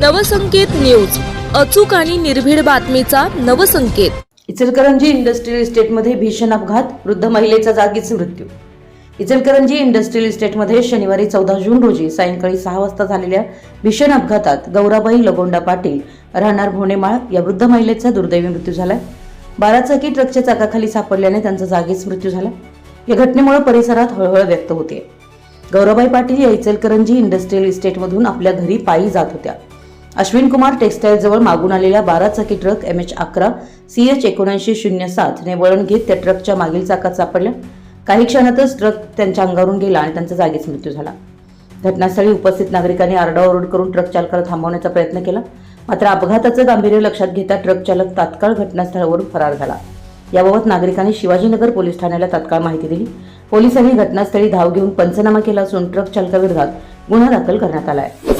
Navsanket news अचूक आणि निर्भीड बातमीचा नवसंकेत. इचलकरंजी इंडस्ट्रियल इस्टेटमध्ये भीषण अपघात वृद्ध महिलेचा जागीच मृत्यू. इचलकरंजी इंडस्ट्रियल इस्टेटमध्ये शनिवारी चौदा जून रोजी सायंकाळी सहा वाजता झालेल्या भीषण अपघातात गौराबाई लगोंडा पाटील राहणार भोनेमाळ या वृद्ध महिलेचा दुर्दैवी मृत्यू झाला. बाराचाकी ट्रकच्या चाकाखाली सापडल्याने त्यांचा जागीच मृत्यू झाला. या घटनेमुळे परिसरात हळहळ व्यक्त होते. गौराबाई पाटील या इचलकरंजी इंडस्ट्रियल इस्टेटमधून आपल्या घरी पायी जात होत्या. अश्विन कुमार टेक्सटाईलजवळ मागून आलेल्या बारा चाकी ट्रक एम एच अकरा सी एच एकोणऐंशी शून्य सातने वळण घेत त्या ट्रकच्या मागील चाकात सापडल्या. काही क्षणातच ट्रक त्यांच्या अंगावरून गेला आणि त्यांचा जागीच मृत्यू झाला. घटनास्थळी उपस्थित नागरिकांनी आरडाओरड करून ट्रक चालकाला थांबवण्याचा प्रयत्न केला. मात्र अपघाताचं गांभीर्य लक्षात घेता ट्रक चालक तात्काळ घटनास्थळावरून फरार झाला. याबाबत नागरिकांनी शिवाजीनगर पोलीस ठाण्याला तात्काळ माहिती दिली. पोलिसांनी घटनास्थळी धाव घेऊन पंचनामा केला असून ट्रक चालकाविरोधात गुन्हा दाखल करण्यात आला आहे